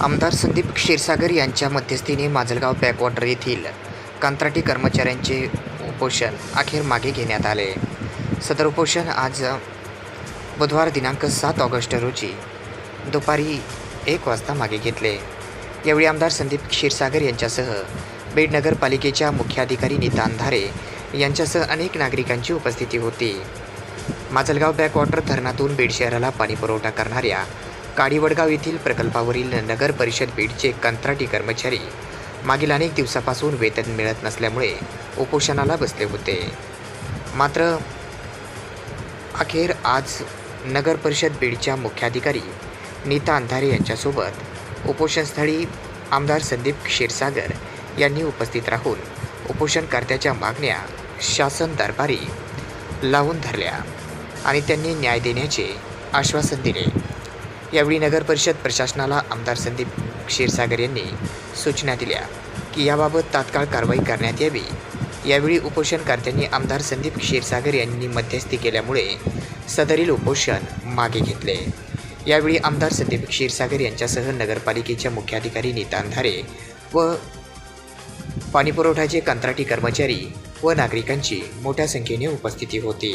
आमदार संदीप क्षीरसागर यांच्या मध्यस्थीने माजलगाव बॅकवॉटर येथील कंत्राटी कर्मचाऱ्यांचे उपोषण अखेर मागे घेण्यात आले. सदर उपोषण आज बुधवार दिनांक सात ऑगस्ट रोजी दुपारी एक वाजता मागे घेतले. यावेळी आमदार संदीप क्षीरसागर यांच्यासह बीड नगरपालिकेच्या मुख्याधिकारी नीता अंधारे यांच्यासह अनेक नागरिकांची उपस्थिती होती. माजलगाव बॅकवॉटर धरणातून बीड शहराला पाणी पुरवठा करणाऱ्या काडीवडगाव येथील प्रकल्पावरील नगर परिषद बीडचे कंत्राटी कर्मचारी मागील अनेक दिवसापासून वेतन मिळत नसल्यामुळे उपोषणाला बसले होते. मात्र अखेर आज नगर परिषद बीडच्या मुख्याधिकारी नीता अंधारे यांच्यासोबत उपोषणस्थळी आमदार संदीप क्षीरसागर यांनी उपस्थित राहून उपोषणकर्त्याच्या मागण्या शासन दरबारी लावून धरल्या आणि त्यांनी न्याय देण्याचे आश्वासन दिले. यावेळी नगर परिषद प्रशासनाला आमदार संदीप क्षीरसागर यांनी सूचना दिल्या की याबाबत तात्काळ कारवाई करण्यात यावी. यावेळी उपोषणकर्त्यांनी आमदार संदीप क्षीरसागर यांनी मध्यस्थी केल्यामुळे सदरील उपोषण मागे घेतले. यावेळी आमदार संदीप क्षीरसागर यांच्यासह नगरपालिकेच्या मुख्याधिकारी नितांधारे व पाणीपुरवठ्याचे कंत्राटी कर्मचारी व नागरिकांची मोठ्या संख्येने उपस्थिती होती.